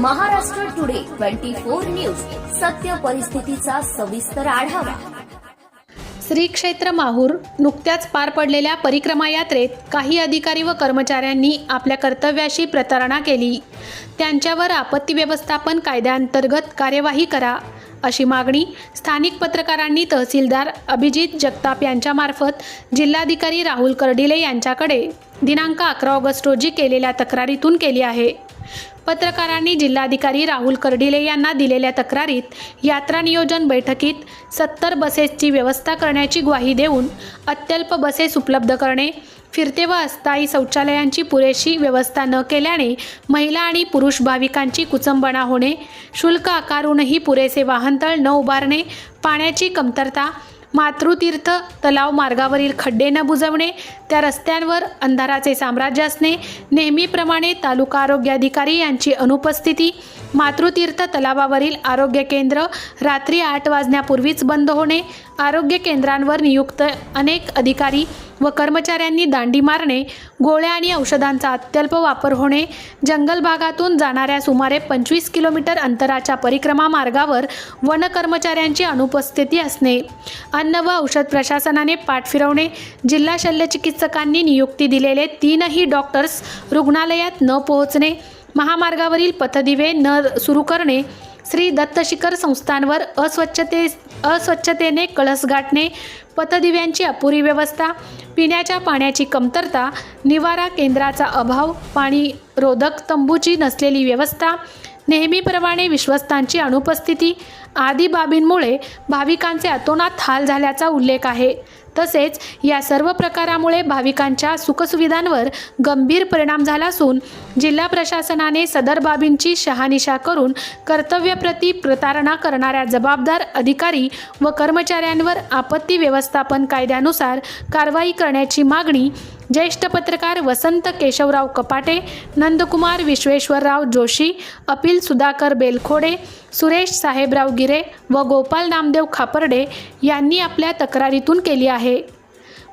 Maharashtra today twenty four news. सत्य परिस्थितीचा सविस्तर आढावा. श्री क्षेत्र माहूर नुकत्याच पार पडलेल्या परिक्रमा यात्रेत काही अधिकारी व कर्मचाऱ्यांनी आपल्या कर्तव्याशी प्रतारणा केली. त्यांच्यावर आपत्ती व्यवस्थापन कायद्याअंतर्गत कार्यवाही करा. अशी मागणी स्थानिक पत्रकारांनी तहसीलदार अभिजित जगताप यांच्यामार्फत जिल्हाधिकारी राहुल कर्डिले यांच्याकडे दिनांक अकरा ऑगस्ट रोजी केलेल्या तक्रारीतून केली आहे. पत्रकारांनी जिल्हाधिकारी राहुल कर्डिले यांना दिलेल्या तक्रारीत यात्रा नियोजन बैठकीत सत्तर बसेसची व्यवस्था करण्याची ग्वाही देऊन अत्यल्प बसेस उपलब्ध करणे फिरते व अस्थायी शौचालयांची पुरेशी व्यवस्था न केल्याने महिला आणि पुरुष भाविकांची कुचंबणा होणे शुल्क आकारूनही पुरेसे वाहनतळ न उभारणे पाण्याची कमतरता मातृतीर्थ तलाव मार्गावरील खड्डे न बुजवणे त्या रस्त्यांवर अंधाराचे साम्राज्य असणे नेहमीप्रमाणे तालुका आरोग्य अधिकारी यांची अनुपस्थिती मातृतीर्थ तलावावरील आरोग्य केंद्र रात्री आठ वाजण्यापूर्वीच बंद होणे आरोग्य केंद्रांवर नियुक्त अनेक अधिकारी व कर्मचाऱ्यांनी दांडी मारणे गोळ्या आणि औषधांचा अत्यल्प वापर होणे जंगल भागातून जाणाऱ्या सुमारे पंचवीस किलोमीटर अंतराच्या परिक्रमा मार्गावर वन कर्मचाऱ्यांची अनुपस्थिती असणे अन्न व औषध प्रशासनाने पाठ फिरवणे जिल्हा शल्यचिकित्सकांनी नियुक्ती दिलेले तीनही डॉक्टर्स रुग्णालयात न पोहोचणे महामार्गावरील पथदिवे न सुरू करणे श्री दत्तशिखर संस्थांवर अस्वच्छते अस्वच्छतेने कळस गाठणे पथदिव्यांची अपुरी व्यवस्था पिण्याच्या पाण्याची कमतरता निवारा केंद्राचा अभाव पाणी रोधक तंबूची नसलेली व्यवस्था नेहमीप्रमाणे विश्वस्तांची अनुपस्थिती आदी बाबींमुळे भाविकांचे अतोनात हाल झाल्याचा उल्लेख आहे. तसेच या सर्व प्रकारामुळे भाविकांच्या सुखसुविधांवर गंभीर परिणाम झाला असून जिल्हा प्रशासनाने सदर बाबींची शहानिशा करून कर्तव्यप्रती प्रतारणा करणाऱ्या जबाबदार अधिकारी व कर्मचाऱ्यांवर आपत्ती व्यवस्थापन कायद्यानुसार कारवाई करण्याची मागणी ज्येष्ठ पत्रकार वसंत केशवराव कपाटे नंदकुमार विश्वेश्वरराव जोशी अपिल सुधाकर बेलखोडे सुरेश साहेबराव गिरे व गोपाल नामदेव खापर्डे यांनी आपल्या तक्रारीतून केली आहे.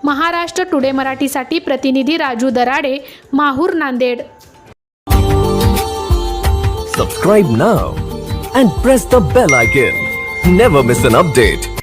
महाराष्ट्र टुडे मराठीसाठी प्रतिनिधी Raju Darade Mahur Nanded. Subscribe now and press the bell icon never miss an update